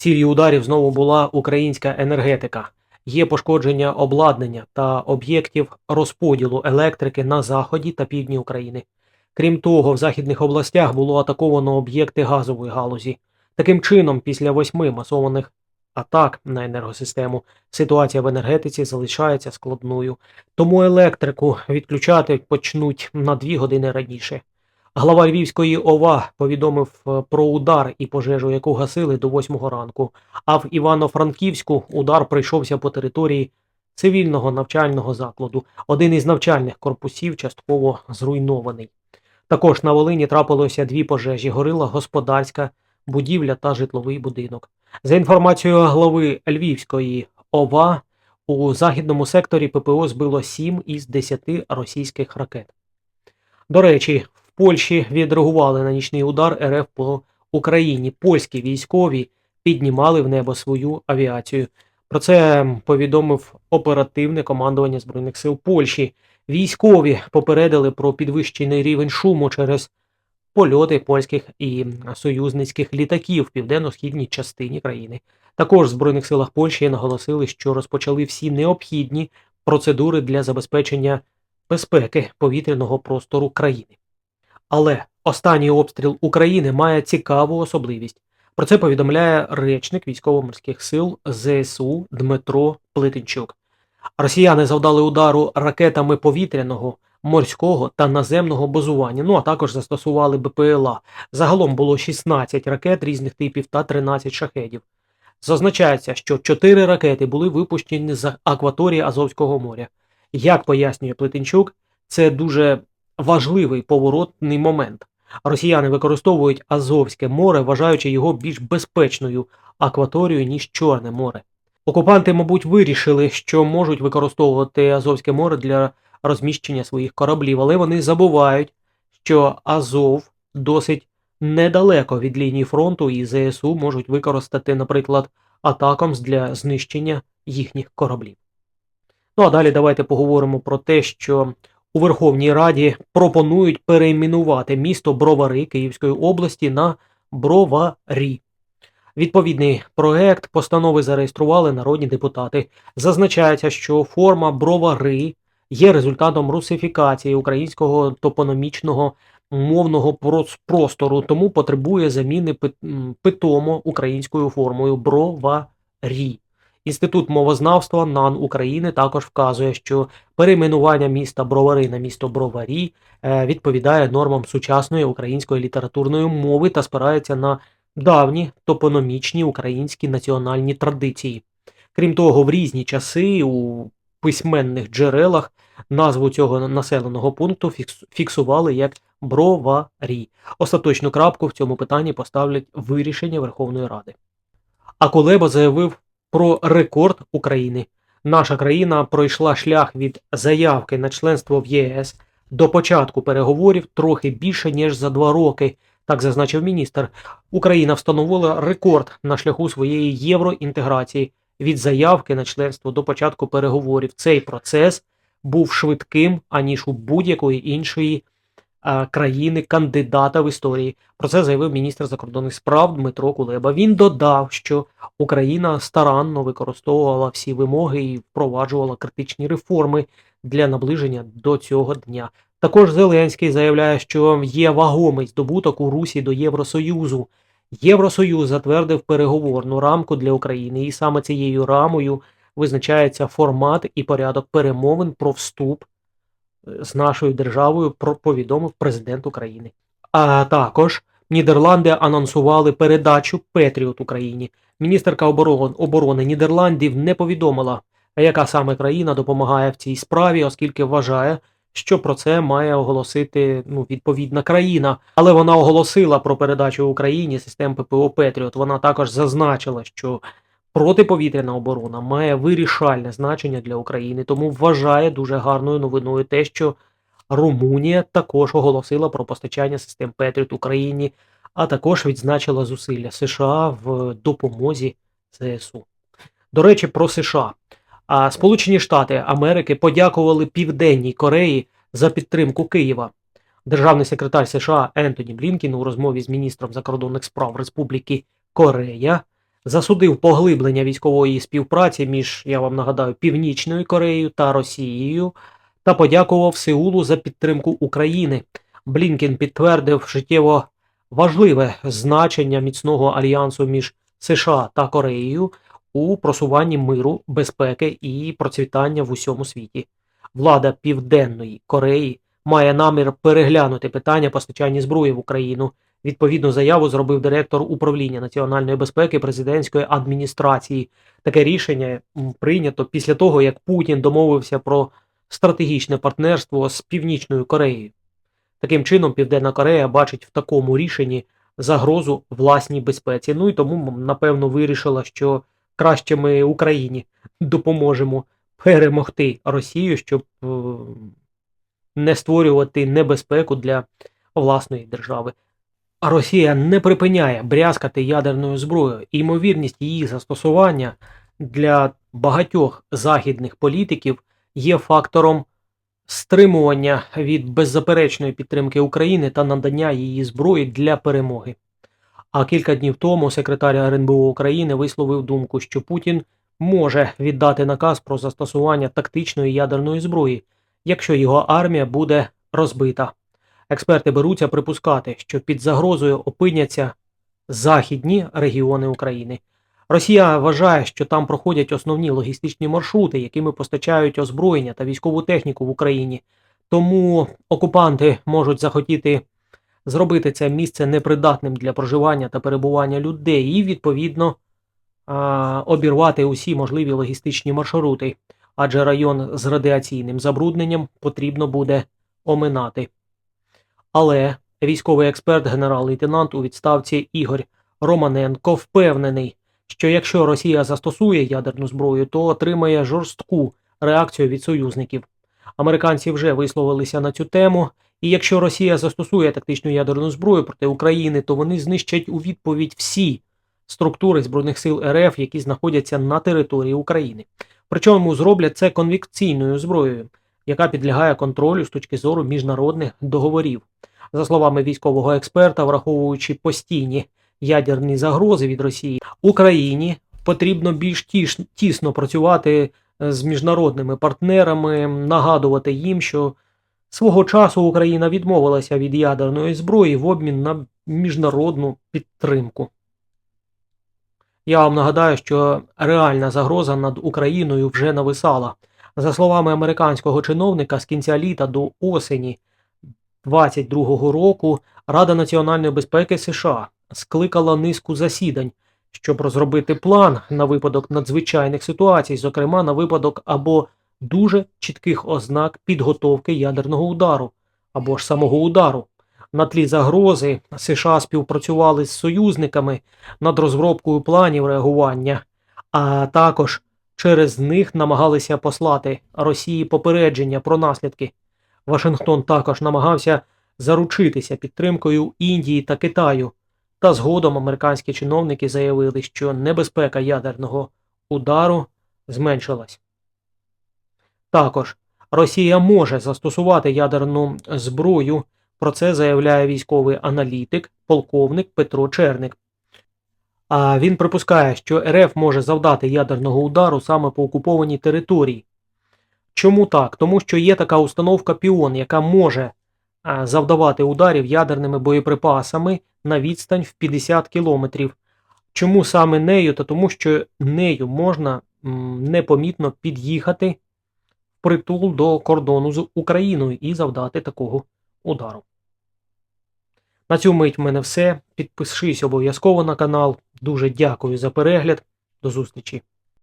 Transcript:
Ціллю ударів знову була українська енергетика. Є пошкодження обладнання та об'єктів розподілу електрики на заході та півдні України. Крім того, в західних областях було атаковано об'єкти газової галузі. Таким чином, після восьми масованих атак на енергосистему, ситуація в енергетиці залишається складною. Тому електрику відключати почнуть на дві години раніше. Глава Львівської ОВА повідомив е, про удар і пожежу, яку гасили до 8 ранку. А в Івано-Франківську удар прийшовся по території цивільного навчального закладу. Один із навчальних корпусів частково зруйнований. Також на Волині трапилося дві пожежі: горила господарська будівля та житловий будинок. За інформацією глави Львівської ОВА, у західному секторі ППО збило 7 із 10 російських ракет. До речі, Польщі відреагували на нічний удар РФ по Україні. Польські військові піднімали в небо свою авіацію. Про це повідомив оперативне командування Збройних сил Польщі. Військові попередили про підвищений рівень шуму через польоти польських і союзницьких літаків в південно-східній частині країни. Також в Збройних силах Польщі наголосили, що розпочали всі необхідні процедури для забезпечення безпеки повітряного простору країни. Але останній обстріл України має цікаву особливість. Про це повідомляє речник військово-морських сил ЗСУ Дмитро Плетенчук. Росіяни завдали удару ракетами повітряного, морського та наземного базування, ну а також застосували БПЛА. Загалом було 16 ракет різних типів та 13 шахедів. Зазначається, що 4 ракети були випущені з акваторії Азовського моря. Як пояснює Плетенчук, це дуже важливий поворотний момент. Росіяни використовують Азовське море, вважаючи його більш безпечною акваторією, ніж Чорне море. Окупанти, мабуть, вирішили, що можуть використовувати Азовське море для розміщення своїх кораблів, але вони забувають, що Азов досить недалеко від лінії фронту і ЗСУ можуть використати, наприклад, атакамс для знищення їхніх кораблів. Ну а далі давайте поговоримо про те, що у Верховній Раді пропонують перейменувати місто Бровари Київської області на Броварі. Відповідний проект постанови зареєстрували народні депутати. Зазначається, що форма бровари є результатом русифікації українського топономічного мовного простору, тому потребує заміни пит- питомо українською формою броварі. Інститут мовознавства НАН України також вказує, що перейменування міста Бровари на місто Броварі е, відповідає нормам сучасної української літературної мови та спирається на давні топономічні українські національні традиції. Крім того, в різні часи у письменних джерелах назву цього населеного пункту фіксували як Броварі. Остаточну крапку в цьому питанні поставлять вирішення Верховної Ради. А Кулеба заявив про рекорд України. Наша країна пройшла шлях від заявки на членство в ЄС до початку переговорів трохи більше ніж за два роки. Так зазначив міністр. Україна встановила рекорд на шляху своєї євроінтеграції від заявки на членство до початку переговорів. Цей процес був швидким аніж у будь-якої іншої е, країни кандидата в історії. Про це заявив міністр закордонних справ Дмитро Кулеба. Він додав, що Україна старанно використовувала всі вимоги і впроваджувала критичні реформи для наближення до цього дня. Також Зеленський заявляє, що є вагомий здобуток у Русі до Євросоюзу. Євросоюз затвердив переговорну рамку для України, і саме цією рамою визначається формат і порядок перемовин про вступ з нашою державою, повідомив президент України. А також Нідерланди анонсували передачу Петріот Україні. Міністерка оборон- оборони Нідерландів не повідомила, яка саме країна допомагає в цій справі, оскільки вважає, що про це має оголосити ну, відповідна країна. Але вона оголосила про передачу Україні систем ППО Петріот. Вона також зазначила, що протиповітряна оборона має вирішальне значення для України, тому вважає дуже гарною новиною те, що Румунія також оголосила про постачання систем Петріот Україні, а також відзначила зусилля США в допомозі ЗСУ. До речі, про США. А Сполучені Штати Америки подякували Південній Кореї за підтримку Києва. Державний секретар США Ентоні Блінкін у розмові з міністром закордонних справ Республіки Корея засудив поглиблення військової співпраці між, я вам нагадаю, Північною Кореєю та Росією та подякував Сеулу за підтримку України. Блінкен підтвердив життєво важливе значення міцного альянсу між США та Кореєю у просуванні миру, безпеки і процвітання в усьому світі. Влада Південної Кореї має намір переглянути питання постачання зброї в Україну. Відповідну заяву зробив директор управління національної безпеки президентської адміністрації. Таке рішення прийнято після того, як Путін домовився про стратегічне партнерство з Північною Кореєю. Таким чином, Південна Корея бачить в такому рішенні загрозу власній безпеці. Ну і тому, напевно, вирішила, що краще ми Україні допоможемо перемогти Росію, щоб е, не створювати небезпеку для власної держави. Росія не припиняє брязкати ядерною зброєю. І ймовірність її застосування для багатьох західних політиків є фактором стримування від беззаперечної підтримки України та надання її зброї для перемоги. А кілька днів тому секретар РНБО України висловив думку, що Путін може віддати наказ про застосування тактичної ядерної зброї, якщо його армія буде розбита. Експерти беруться припускати, що під загрозою опиняться західні регіони України. Росія вважає, що там проходять основні логістичні маршрути, якими постачають озброєння та військову техніку в Україні. Тому окупанти можуть захотіти зробити це місце непридатним для проживання та перебування людей, і відповідно обірвати усі можливі логістичні маршрути, адже район з радіаційним забрудненням потрібно буде оминати. Але військовий експерт, генерал-лейтенант у відставці Ігор Романенко впевнений, що якщо Росія застосує ядерну зброю, то отримає жорстку реакцію від союзників. Американці вже висловилися на цю тему, і якщо Росія застосує тактичну ядерну зброю проти України, то вони знищать у відповідь всі структури збройних сил РФ, які знаходяться на території України. Причому зроблять це конвекційною зброєю, яка підлягає контролю з точки зору міжнародних договорів. За словами військового експерта, враховуючи постійні ядерні загрози від Росії, Україні потрібно більш тісно працювати е, з міжнародними партнерами, нагадувати їм, що свого часу Україна відмовилася від ядерної зброї в обмін на міжнародну підтримку. Я вам нагадаю, що реальна загроза над Україною вже нависала. За словами американського чиновника, з кінця літа до осені 2022 року Рада національної безпеки США скликала низку засідань, щоб розробити план на випадок надзвичайних ситуацій, зокрема на випадок або дуже чітких ознак підготовки ядерного удару, або ж самого удару. На тлі загрози США співпрацювали з союзниками над розробкою планів реагування, а також через них намагалися послати Росії попередження про наслідки. Вашингтон також намагався заручитися підтримкою Індії та Китаю, та згодом американські чиновники заявили, що небезпека ядерного удару зменшилась. Також Росія може застосувати ядерну зброю. Про це заявляє військовий аналітик, полковник Петро Черник. А він припускає, що РФ може завдати ядерного удару саме по окупованій території. Чому так? Тому що є така установка Піон, яка може завдавати ударів ядерними боєприпасами на відстань в 50 кілометрів. Чому саме нею? Та тому, що нею можна непомітно під'їхати впритул до кордону з Україною і завдати такого удару. На цю мить в мене все. Підпишись обов'язково на канал. Дуже дякую за перегляд. До зустрічі!